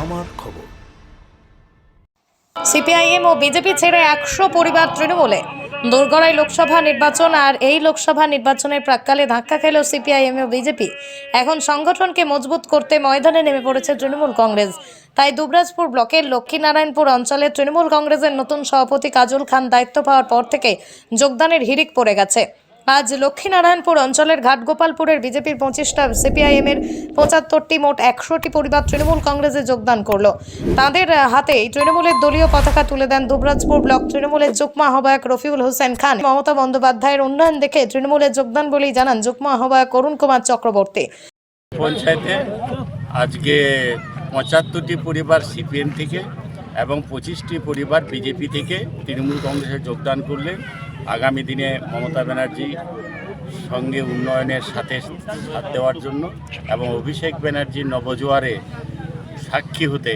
আমার খবর। সিপিআইএম ও বিজেপি ছেড়ে একশো পরিবার তৃণমূলে। দোরগড়াই লোকসভা নির্বাচন আর এই লোকসভা নির্বাচনের প্রাককালে ধাক্কা খেল সিপিআইএম ও বিজেপি। এখন সংগঠনকে মজবুত করতে ময়দানে নেমে পড়েছে তৃণমূল কংগ্রেস। তাই দুবরাজপুর ব্লকের লক্ষ্মীনারায়ণপুর অঞ্চলে তৃণমূল কংগ্রেসের নতুন সভাপতি কাজল খান দায়িত্ব পাওয়ার পর থেকে যোগদানের হিড়িক পড়ে গেছে। আজ লক্ষ্মীনারায়ণপুর অঞ্চলের ঘাটগোপালপুরের বিজেপির পঁচিশটা সিপিআইএম এর পঁচাত্তরটি মোট একশোটি পরিবার তৃণমূল কংগ্রেসে যোগদান করল। তাদের হাতে তৃণমূলের দলীয় পতাকা তুলে দেন দুবরাজপুর ব্লক তৃণমূলের যুগ্ম আহ্বায়ক রফিউল হোসেন খান। মমতা বন্দ্যোপাধ্যায়ের উন্নয়ন দেখে তৃণমূলের যোগদান বলেই জানান যুগ্ম আহ্বায়ক অরুণ কুমার চক্রবর্তী। পঞ্চায়েতে আজকে পঁচাত্তরটি পরিবার সিপিএম থেকে এবং পঁচিশটি পরিবার বিজেপি থেকে তৃণমূল কংগ্রেসে যোগদান করলে আগামী দিনে মমতা ব্যানার্জি সঙ্গে উন্নয়নের সাথে সাথ দেওয়ার জন্য এবং অভিষেক ব্যানার্জির নবজোয়ারে সাক্ষী হতে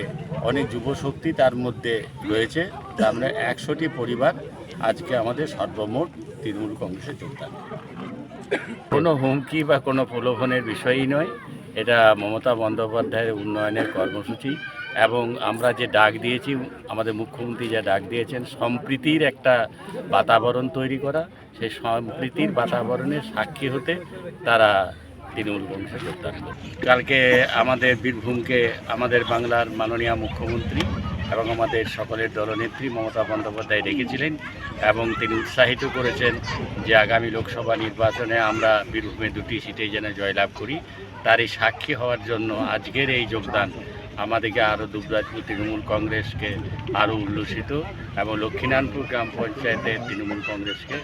অনেক যুবশক্তি তার মধ্যে রয়েছে তার মানে একশোটি পরিবার আজকে আমাদের সর্বমোট তৃণমূল কংগ্রেসে যোগদান কোনো হুমকি বা কোনো প্রলোভনের বিষয়ই নয়, এটা মমতা বন্দ্যোপাধ্যায়ের উন্নয়নের কর্মসূচি। এবং আমরা যে ডাক দিয়েছি, আমাদের মুখ্যমন্ত্রী যা ডাক দিয়েছেন, সম্প্রীতির একটা বাতাবরণ তৈরি করা, সেই সম্প্রীতির বাতাবরণের সাক্ষী হতে তারা তৃণমূল কংগ্রেসে যোগদান কালকে আমাদের বীরভূমকে, আমাদের বাংলার মাননীয় মুখ্যমন্ত্রী এবং আমাদের সকলের দলনেত্রী মমতা বন্দ্যোপাধ্যায় রেখেছিলেন এবং তিনি উৎসাহিত করেছেন যে আগামী লোকসভা নির্বাচনে আমরা বীরভূমে দুটি সিটে যেন জয়লাভ করি। তারই সাক্ষী হওয়ার জন্য আজকের এই যোগদান আমাদেরকে আরও দুবরাজপুর তৃণমূল কংগ্রেসকে আরও উল্লসিত এবং লক্ষ্মীনারায়ণপুর গ্রাম পঞ্চায়েতের তৃণমূল কংগ্রেসকে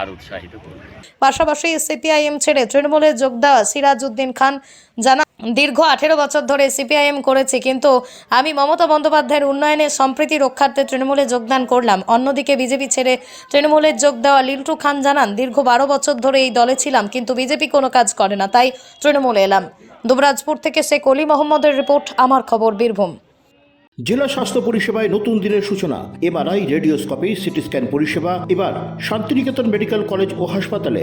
আরও উৎসাহিত করবে। পাশাপাশি সিপিআইএম ছেড়ে তৃণমূলে যোগ দেওয়া সিরাজ উদ্দিন খান জানা দীর্ঘ আঠেরো বছর ধরে সিপিআইএম করেছি, কিন্তু আমি মমতা বন্দ্যোপাধ্যায়ের উন্নয়নে সম্প্রীতি রক্ষার্থে তৃণমূলে যোগদান করলাম। অন্যদিকে বিজেপি ছেড়ে তৃণমূলে যোগ দেওয়া লিল্টু খান জানান, দীর্ঘ বারো বছর ধরে এই দলে ছিলাম, কিন্তু বিজেপি কোনো কাজ করে না, তাই তৃণমূলে এলাম। দুবরাজপুর থেকে শেখ অলি মোহাম্মদের রিপোর্ট, আমার খবর, বীরভূম। জেলা স্বাস্থ্য পরিষেবায় নতুন দিনের সূচনা, এমআরআই, রেডিওস্কোপি সিটি স্ক্যান পরিষেবা, এবার শান্তিনিকেতন মেডিকেল কলেজ ও হাসপাতালে।